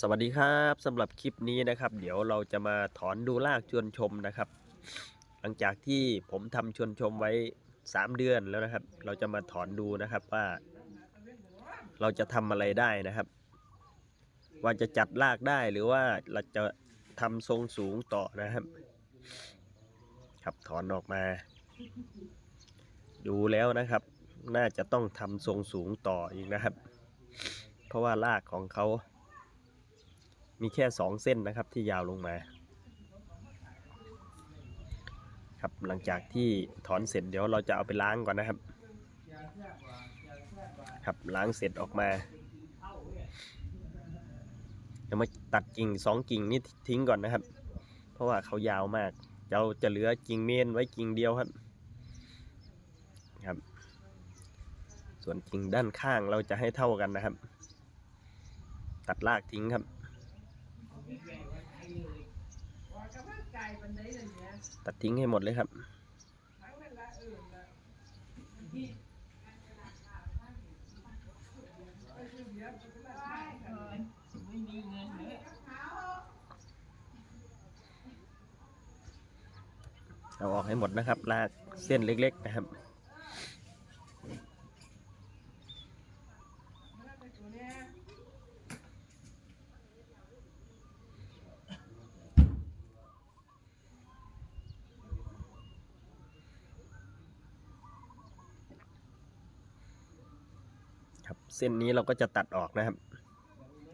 สวัสดีครับสำหรับคลิปนี้นะครับ เดี๋ยวเราจะมาถอนดูรากชวนชมนะครับ หลังจากที่ผมทำชวนชมไว้ 3 เดือนแล้วนะครับ เราจะมาถอนดูนะครับว่า เราจะทำอะไรได้นะครับ ว่าจะจัดรากได้หรือว่าเราจะทำทรงสูงต่อนะครับ ครับถอนออกมา ดูแล้วนะครับ น่าจะต้องทำทรงสูงต่ออีกนะครับ เพราะว่ารากของเขา มีแค่สองเส้นนะครับที่ยาวลงมาครับหลังจากที่ถอนเสร็จเดี๋ยวเราจะเอาไปล้างก่อนนะครับ ครับล้างเสร็จออกมาเดี๋ยวมาตัดกิ่งสองกิ่งนี่ทิ้งก่อนนะครับ เพราะว่าเขายาวมากเราจะเหลือกิ่งเมนไว้กิ่งเดียวครับครับ ส่วนกิ่งด้านข้างเราจะให้เท่ากันนะครับ ตัดรากทิ้งครับ ตัดทิ้งให้หมดเลยครับ เอาออกให้หมดนะครับ ลากเส้นเล็ก ๆ นะครับ ครับ เส้นนี้เราก็จะตัดออกนะครับ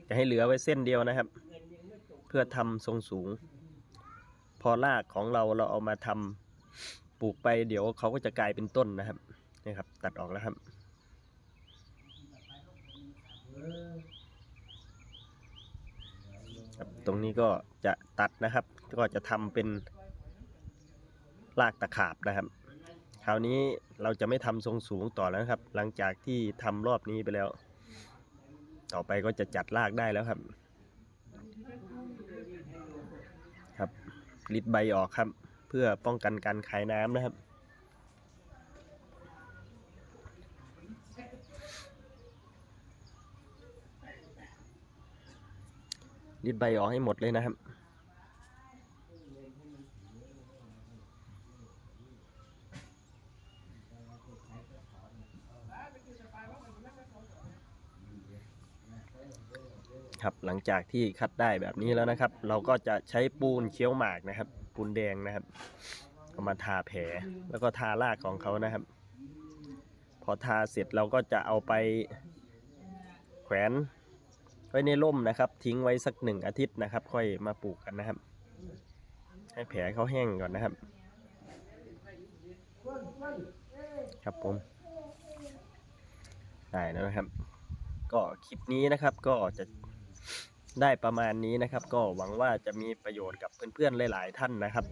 จะให้เหลือไว้เส้นเดียวนะครับ เพื่อทำทรงสูง พอรากของเราเราเอามาทำปลูกไปเดี๋ยวเขาก็จะกลายเป็นต้นนะครับนี่ครับ ตัดออกแล้วครับครับตรงนี้ก็จะตัดนะครับ ก็จะทำเป็นรากตะขาบนะครับ คราวนี้เราจะไม่ทำทรงสูงต่อแล้วครับ หลังจากที่ทำรอบนี้ไปแล้ว ต่อไปก็จะจัดรากได้แล้วครับ ครับลิดใบออกครับ เพื่อป้องกันการขายน้ำนะครับลิดใบออกให้หมดเลยนะครับ ครับหลังจากที่คัดได้แบบนี้แล้วนะครับ เราก็จะใช้ปูนเคี้ยวหมากนะครับ ปูนแดงนะครับเอามาทาแผลแล้วก็ทารากของเขานะครับ พอทาเสร็จเราก็จะเอาไปแขวนไว้ในร่มนะครับ ทิ้งไว้สักหนึ่งอาทิตย์นะครับ ค่อยมาปลูกกันนะครับ ให้แผลเขาแห้งก่อนนะครับ ครับผมได้แล้วนะครับ ก็คลิปนี้นะครับก็จะ ได้ประมาณนี้นะครับ ก็หวังว่าจะมีประโยชน์กับเพื่อนๆหลาย ๆ ท่านนะครับ